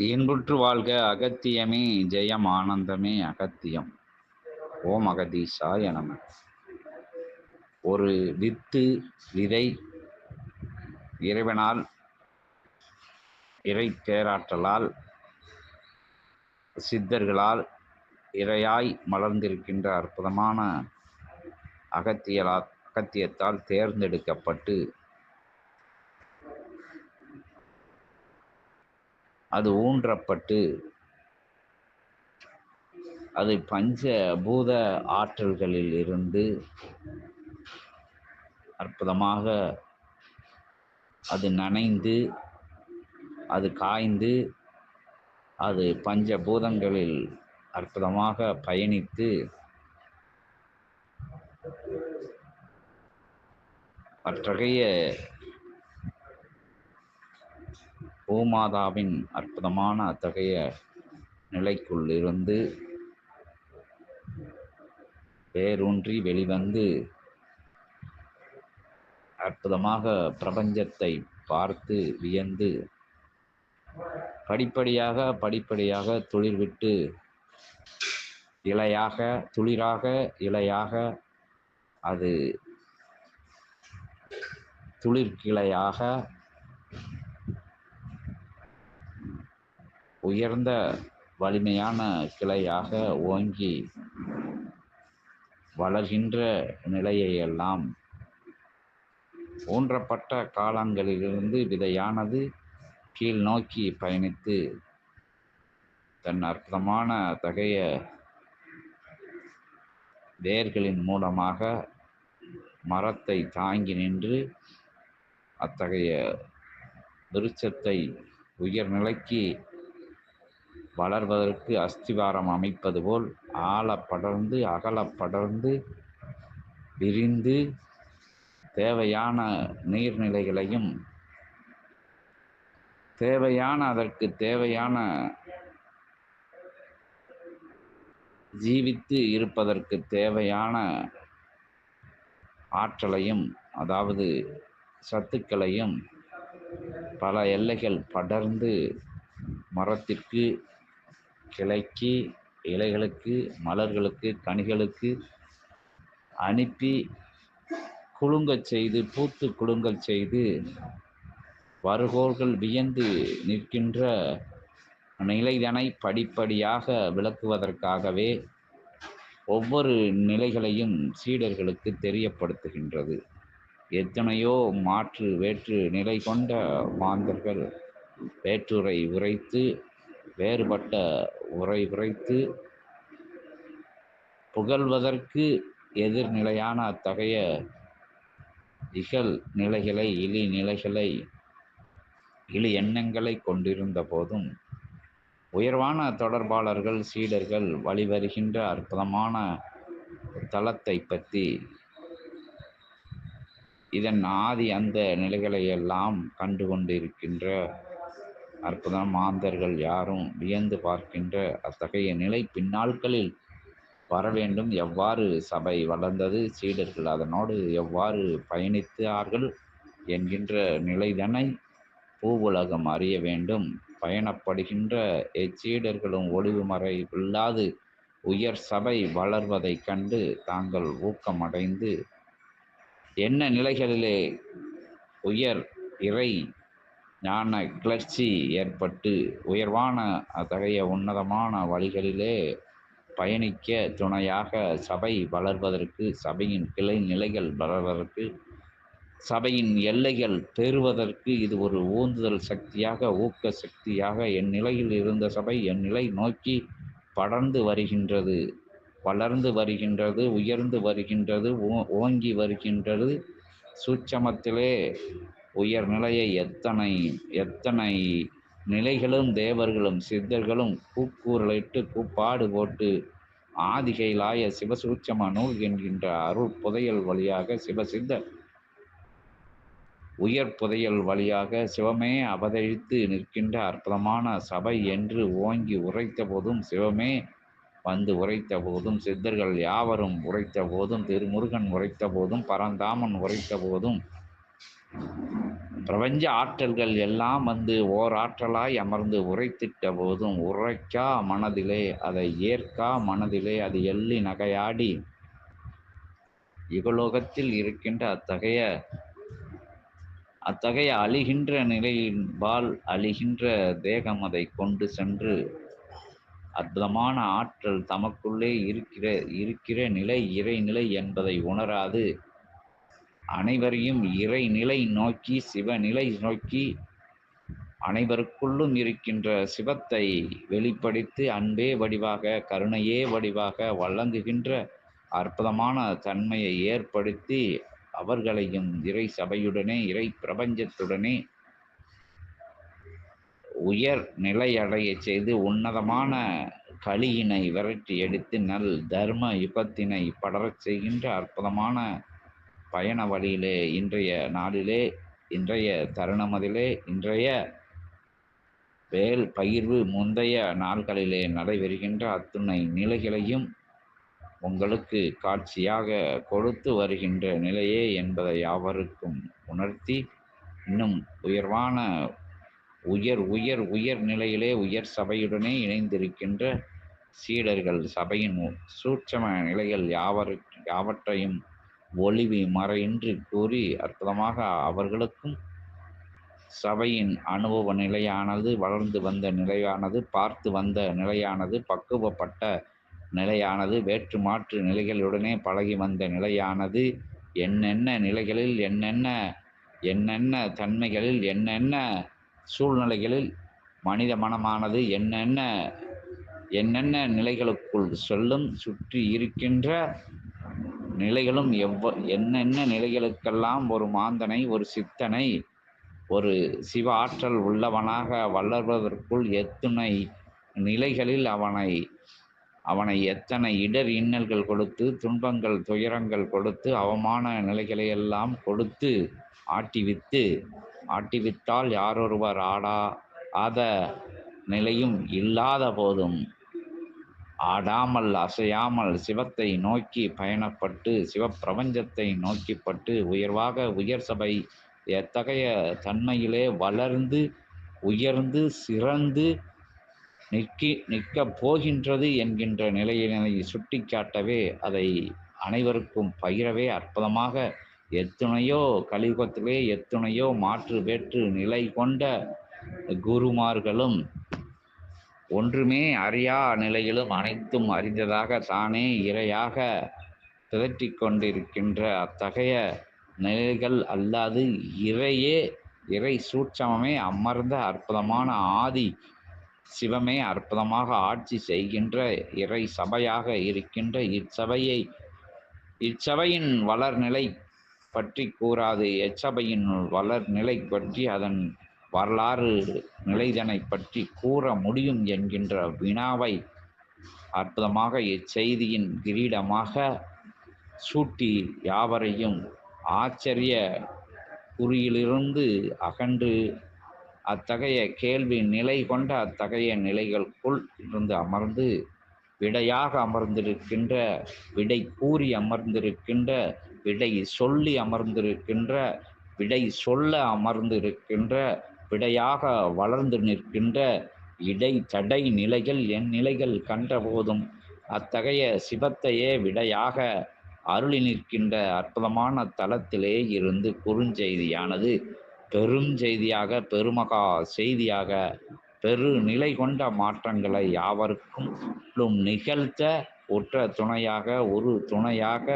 இன்புற்று வாழ்க அகத்தியமே ஜெயம் ஆனந்தமே அகத்தியம். ஓம் அகதீஷாய நம. ஒரு வித்து விதை இறைவனால் இறை பேராற்றலால் சித்தர்களால் இறையாய் மலர்ந்திருக்கின்ற அற்புதமான அகத்தியலா அகத்தியத்தால் தேர்ந்தெடுக்கப்பட்டு அது ஊன்றப்பட்டு அது பஞ்ச பூத ஆற்றல்களில் இருந்து அற்புதமாக அது நனைந்து அது காய்ந்து அது பஞ்ச பூதங்களில் அற்புதமாக பயணித்து அத்தகைய பூமாதாவின் அற்புதமான அத்தகைய நிலைக்குள் இருந்து வெளிவந்து அற்புதமாக பிரபஞ்சத்தை பார்த்து வியந்து படிப்படியாக படிப்படியாக துளிர் விட்டு இலையாக துளிராக இலையாக அது துளிர்கிளையாக உயர்ந்த வலிமையான கிளையாக ஓங்கி வளர்கின்ற நிலையையெல்லாம் ஊன்றப்பட்ட காலங்களிலிருந்து விதையானது கீழ் நோக்கி பயணித்து தன் அற்புதமான தகைய வேர்களின் மூலமாக மரத்தை தாங்கி நின்று அத்தகைய விருட்சத்தை உயர்நிலைக்கு வளர்வதற்கு அஸ்திவாரம் அமைப்பது போல் ஆழ படர்ந்து அகல படர்ந்து விரிந்து தேவையான நீர்நிலைகளையும் தேவையான அதற்கு தேவையான ஜீவித்து இருப்பதற்கு தேவையான ஆற்றலையும் அதாவது சத்துக்களையும் பல எல்லைகள் படர்ந்து மரத்திற்கு கிளைக்கு இலைகளுக்கு மலர்களுக்கு கனிகளுக்கு அனுப்பி குலுங்கச் செய்து பூத்து குலுங்கச் செய்து வருகோர்கள் வியந்து நிற்கின்ற நிலைதனை படிப்படியாக விளக்குவதற்காகவே ஒவ்வொரு நிலைகளையும் சீடர்களுக்கு தெரியப்படுத்துகின்றது. எத்தனையோ மாற்று வேற்று நிலை கொண்ட மாந்தர்கள் வேற்றுரை உரைத்து வேறுபட்ட உரை உரைத்து புகழ்வதற்கு எதிர்நிலையான அத்தகைய இகழ் நிலைகளை இழி நிலைகளை இழி எண்ணங்களை கொண்டிருந்த போதும் உயர்வான தொடர்பாளர்கள் சீடர்கள் வழிவருகின்ற அற்புதமான தளத்தை பற்றி இதன் ஆதி அந்த நிலைகளை எல்லாம் கண்டு கொண்டிருக்கின்ற அற்புதம் மாந்தர்கள் யாரும் வியந்து பார்க்கின்ற அத்தகைய நிலை பின்னாட்களில் வர வேண்டும். எவ்வாறு சபை வளர்ந்தது சீடர்கள் அதனோடு எவ்வாறு பயணித்தார்கள் என்கின்ற நிலைதனை பூவுலகம் அறிய வேண்டும். பயணப்படுகின்ற எச்சீடர்களும் ஒளிவு மறை இல்லாது உயர் சபை வளர்வதைக் கண்டு தாங்கள் ஊக்கமடைந்து என்ன நிலைகளிலே உயர் இறை ஞான கிளர்ச்சி ஏற்பட்டு உயர்வான அத்தகைய உன்னதமான வழிகளிலே பயணிக்க துணையாக சபை வளர்வதற்கு சபையின் கிளை நிலைகள் வளர்வதற்கு சபையின் எல்லைகள் பெறுவதற்கு இது ஒரு ஊந்துதல் சக்தியாக ஊக்க சக்தியாக என் நிலையில் இருந்த சபை என் நிலை நோக்கி படர்ந்து வருகின்றது. வளர்ந்து வருகின்றது உயர்ந்து வருகின்றது ஓங்கி வருகின்றது. சூட்சமத்திலே உயர்நிலையை எத்தனை எத்தனை நிலைகளும் தேவர்களும் சித்தர்களும் கூக்கூரலிட்டு கூப்பாடு போட்டு ஆதிகைலாய சிவசூட்சம நூல் என்கின்ற அருள் புதையல் வழியாக சிவசித்தர் உயர் புதையல் வழியாக சிவமே அவதரித்து நிற்கின்ற அற்புதமான சபை என்று ஓங்கி உரைத்த போதும் சிவமே வந்து உரைத்த போதும் சித்தர்கள் யாவரும் உரைத்த போதும் திருமுருகன் உரைத்த போதும் பரந்தாமன் உரைத்த போதும் பிரபஞ்ச ஆற்றல்கள் எல்லாம் வந்து ஓர் ஆற்றலாய் அமர்ந்து உரைத்திட்ட போதும் உரைக்கா மனதிலே அதை ஏற்கா மனதிலே அது எள்ளி நகையாடி. இகலோகத்தில் இருக்கின்ற அத்தகைய அத்தகைய அழிகின்ற நிலையின்பால் அழிகின்ற தேகம் அதை கொண்டு சென்று அற்புதமான ஆற்றல் தமக்குள்ளே இருக்கிற இருக்கிற நிலை இறைநிலை என்பதை உணராது. அனைவரையும் இறைநிலை நோக்கி சிவநிலை நோக்கி அனைவருக்குள்ளும் இருக்கின்ற சிவத்தை வெளிப்படுத்தி அன்பே வடிவாக கருணையே வடிவாக வழங்குகின்ற அற்புதமான தன்மையை ஏற்படுத்தி அவர்களையும் இறை சபையுடனே இறை பிரபஞ்சத்துடனே உயர் நிலையடைய செய்து உன்னதமான களியினை விரட்டி எடுத்து நல் தர்ம யுகத்தினை படரச் செய்கின்ற அற்புதமான பயண வழியிலே இன்றைய நாளிலே இன்றைய தருணமதிலே இன்றைய வேல் பகிர்வு முந்தைய நாள்களிலே நடைபெறுகின்ற அத்துணை நிலைகளையும் உங்களுக்கு காட்சியாக கொடுத்து வருகின்ற நிலையே என்பதை யாவருக்கும் உணர்த்தி இன்னும் உயர்வான உயர் உயர் உயர் நிலையிலே உயர் சபையுடனே இணைந்திருக்கின்ற சீடர்கள் சபையின் சூட்சம நிலைகள் யாவரு யாவற்றையும் ஒளிவி மறையின்றி கூறி அற்புதமாக அவர்களுக்கும் சபையின் அனுபவ நிலையானது வளர்ந்து வந்த நிலையானது பார்த்து வந்த நிலையானது பக்குவப்பட்ட நிலையானது வேற்று மாற்று நிலைகளுடனே பழகி வந்த நிலையானது என்னென்ன நிலைகளில் என்னென்ன என்னென்ன தன்மைகளில் என்னென்ன சூழ்நிலைகளில் மனித மனமானது என்னென்ன என்னென்ன நிலைகளுக்குள் சொல்லும் சுற்றி இருக்கின்ற நிலைகளும் எவ்வ என்னென்ன நிலைகளுக்கெல்லாம் ஒரு மாந்தனை ஒரு சித்தனை ஒரு சிவ ஆற்றல் உள்ளவனாக வளர்வதற்குள் எத்தனை நிலைகளில் அவனை அவனை எத்தனை இடர் இன்னல்கள் கொடுத்து துன்பங்கள் துயரங்கள் கொடுத்து அவமான நிலைகளை எல்லாம் கொடுத்து ஆட்டிவித்து ஆட்டிவித்தால் யாரொருவர் ஆடா ஆத நிலையும் இல்லாத போதும் ஆடாமல் அசையாமல் சிவத்தை நோக்கி பயணப்பட்டு சிவப்பிரபஞ்சத்தை நோக்கிப்பட்டு உயர்வாக உயர் சபை எத்தகைய தன்மையிலே வளர்ந்து உயர்ந்து சிறந்து நிற்கி நிற்கப் போகின்றது என்கின்ற நிலையினை சுட்டிக்காட்டவே அதை அனைவருக்கும் பகிரவே அற்புதமாக எத்துணையோ கலியுகத்திலே எத்துணையோ மாற்று வேற்று நிலை கொண்ட குருமார்களும் ஒன்றுமே அறியா நிலையிலும் அனைத்தும் அறிந்ததாக தானே இரையாக பிதற்றிக் கொண்டிருக்கின்ற அத்தகைய நிலைகள் அல்லாது இறையே இறை சூட்சமமே அமர்ந்த அற்புதமான ஆதி சிவமே அற்புதமாக ஆட்சி செய்கின்ற இறை சபையாக இருக்கின்ற இச்சபையை இச்சபையின் வளர்நிலை பற்றி கூறாது. எச்சபையின் வளர்நிலை பற்றி அதன் வரலாறு நிலைதனை பற்றி கூற முடியும் என்கின்ற வினாவை அற்புதமாக இச்செய்தியின் கிரீடமாக சூட்டி யாவரையும் ஆச்சரிய குறியிலிருந்து அகன்று அத்தகைய கேள்வி நிலை கொண்ட அத்தகைய நிலைகளுக்குள் இருந்து அமர்ந்து விடையாக அமர்ந்திருக்கின்ற விடை கூறி அமர்ந்திருக்கின்ற விடை சொல்லி அமர்ந்திருக்கின்ற விடை சொல்ல அமர்ந்திருக்கின்ற விடையாக வளர்ந்து நிற்கின்ற இடை தடை நிலைகள் என் நிலைகள் கண்டபோதும் அத்தகைய சிவத்தையே விடையாக அருளி நிற்கின்ற அற்புதமான தளத்திலே இருந்து குறுஞ்செய்தியானது. பெரும் செய்தியாக பெருமகா செய்தியாக பெரு நிலை கொண்ட மாற்றங்களை யாவருக்கும் நிகழ்த்த உற்ற துணையாக ஒரு துணையாக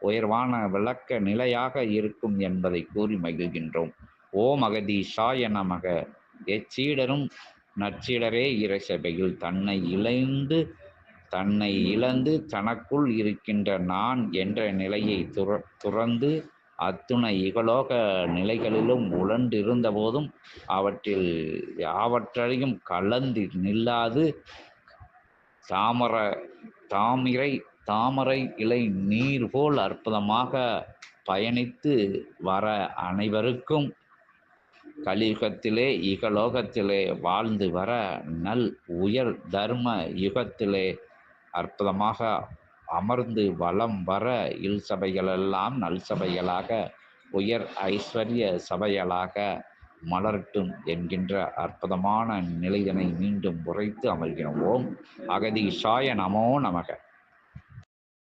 உயர்வான விளக்க நிலையாக இருக்கும் என்பதை கூறி மகிழ்கின்றோம். ஓ மகதீஷாய நமக. எச்சீடரும் நச்சீடரே இறைசபையில் தன்னை இழந்து தன்னை இழந்து தனக்குள் இருக்கின்ற நான் என்ற நிலையை துற துறந்து அத்துணை இகலோக நிலைகளிலும் உழண்டிருந்த போதும் அவற்றில் யாவற்றையும் கலந்து நில்லாது தாமர தாமிரை தாமரை இலை நீர் போல் அற்புதமாக பயணித்து வர அனைவருக்கும் கலியுகத்திலே இகலோகத்திலே வாழ்ந்து வர நல் உயர் தர்ம யுகத்திலே அற்புதமாக அமர்ந்து வலம் வர இல் சபைகளெல்லாம் நல் சபைகளாக உயர் ஐஸ்வர்ய சபைகளாக மலரட்டும் என்கின்ற அற்புதமான நிலையினை மீண்டும் உரைத்து அமர்கிறோம். அகதி சாய நமோ நமக.